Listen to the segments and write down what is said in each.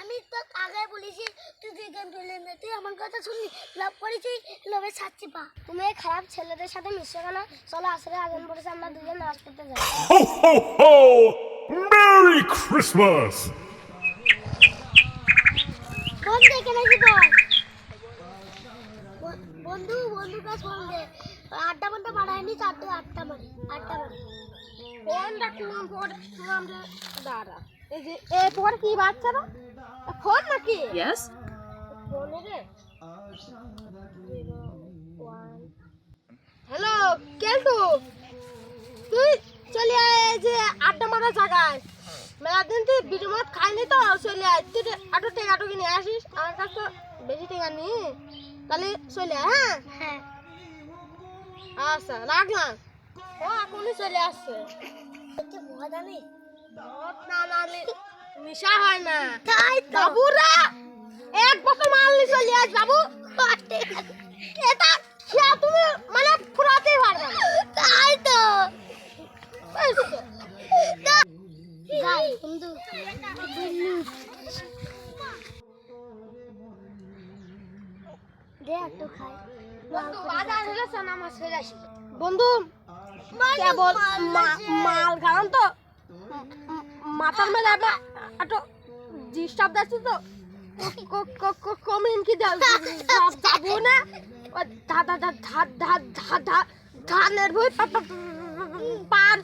আমি তো আগে বলেছি তুই তুই গেম খেলে নে তুই আমার কথা শুনলি? লাভ করেছি লোভে ছাড়ছি পা তুমি এই খারাপ ছেলেদের সাথে মিশে কেন? চলো আসলে আগুন পড়েছে আমরা দুজন নাচ করতে যাই। Ho, ho, ho! Merry Christmas! বন্ধু এখানে কি বল বন্ধু বন্ধু কাজ ফোন দে। আড্ডা মাড্ডা মারায়নি চারটে আটটা মারি আটটা মারি। ফোন রাখলাম ফোন দাঁড়া। এই যে এ তোর কি বাচ্চারা ফোন নাকি? ফোনে রে হ্যালো কেলটু। তুই চলে আয় এই যে আড্ডা মারা জায়গায়। মেলা দিন তুই বিরিমত খাইনি তো চলে আয়। তুই আটো টেকা টুকি নিয়ে আসিস আমার কাছে তো বেশি টেকা নি তাহলে চলে আয় হ্যাঁ? হ্যাঁ। আচ্ছা রাখলাম। ও এখনই চলে আসছে। নেই? মদ না নালে নেশা হয় না। তাই বাবুরা এক বছর মারলি চলে আস বাবু। এটা খেয়া তুমি মানে ফুরাতেই পারবে তাই তো। যাই বন্ধু। দে একটু খাই। কেবল মাল খাওয়ান তো। মাথার মেলে একটু ডিস্টার্ব দিচ্ছে তো? কমলিন কি যাব না? ধা ধা ধা ধা ধা ধানের ভয় পার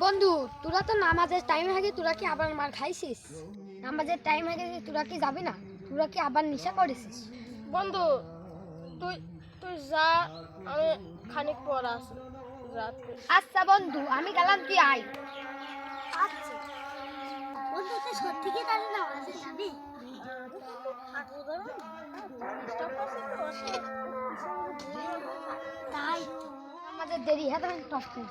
বন্ধু তোরা তো নামাজের টাইম আগে তোরা কি আবার মার খাইছিস? নামাজের টাইম আগে তোরা কি যাবি না? তোরা কি আবার নেশা করেছিস? বন্ধু তুই তুই যা আমি খানিক পর আসি আচ্ছা বন্ধু আমি গেলাম তুই আই আচ্ছা। বন্ধু তুই সত্যি কি তাহলে না আছে যাবি? তাই আমাদের দেরি হ্যাঁ তখন টপ করে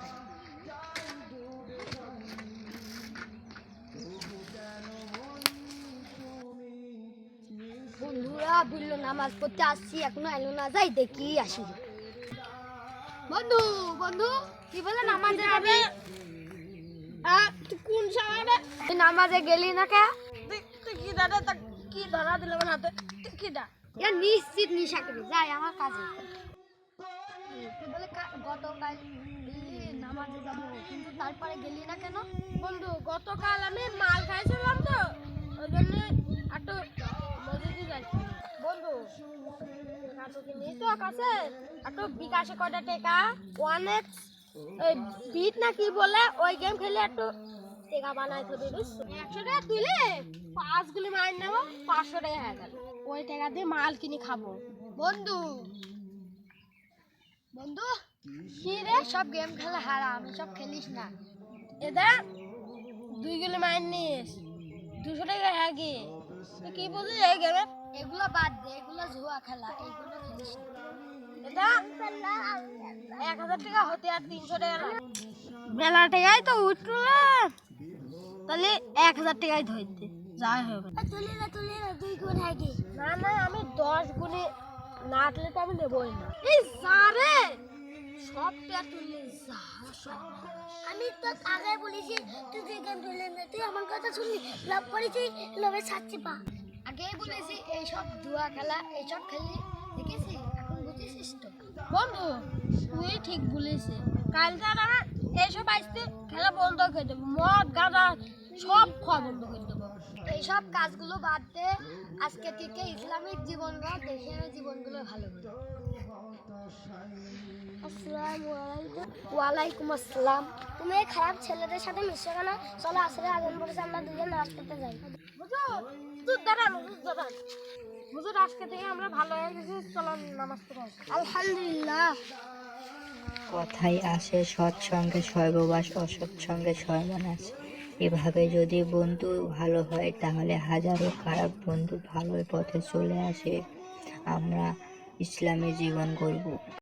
বন্ধুরা বিল্ল নামাজ পড়তে আসছি এখনও এলো না যাই দেখি আসি। বন্ধু বন্ধু কি বলে নামাজে যাবে? কোন সময় তুই নামাজে গেলি না কে? তুই কি দাদা কি ধরা দিল আমার হাতে? তুই কি দা? এটা নিশ্চিত নিশা করি যাই আমার তুই বলে গতকাল নামাজে যাব কিন্তু তারপরে গেলি না কেন? বন্ধু গতকাল আমি মাল খাইছিলাম তো ওই জন্য একটু একটু ওই না কি বলে? ওই গেম খেলে একটু নেব, পাঁচশো টাকা ওই টাকা দিয়ে মাল কিনে খাব। বন্ধু বন্ধু, কি রে? সব গেম খেলা হারাম, সব খেলিস না। এদা দুই গুলি মার নিস। দুশো টাকা হ্যাঁ কি বলছিস এই গেমে? এগুলো বাদ দে এগুলো জুয়া খেলা এগুলো খেলিস এটা এক হাজার টাকা হতে আর তিনশো টাকা। মেলা টাকায় তো উঠল তাহলে এক হাজার টাকায় ধরতে যাই হবে। তুলি না তুলি না তুই কোন আগে। না না আমি দশ গুণে না আটলে তো আমি নেবই না। এই সারে! সবটা তুললে যা আমি তো আগে বলেছি তুই খেলে নে তুই আমার কথা শুনলি লাভ করেছি লোভে ছাড়ছি পা। আগেই বলেছি এইসব জুয়া খেলা এইসব খেলি দেখেছি? এখন বুঝেছিস তো? বন্ধু তুই ঠিক বলেছি। কাল আমার এইসব আসতে খেলা বন্ধ করে দেবো মদ গাঁজা সব খাওয়া বন্ধ করে দেবো। এইসব কাজগুলো বাদ দে আজকে থেকে ইসলামিক জীবন দেখে জীবনগুলো ভালো ওয়ালাইকুম আসসালাম। তুমি এই খারাপ ছেলেদের সাথে মিশে কেন? চলো আসলে আগুন পড়েছে, আমরা দুজন নাচ করতে যাই। হুজুর আজকে থেকে আমরা ভালো হয়ে গেছি, চলো নামাজ আলহামদুলিল্লাহ। কথাই আসে সৎসঙ্গে সর্ববাস অসৎসঙ্গে সর্বনাশ। এভাবে যদি বন্ধু ভালো হয়, তাহলে হাজারো খারাপ বন্ধু ভালোর পথে চলে আসে। আমরা ইসলামী জীবন গড়ব।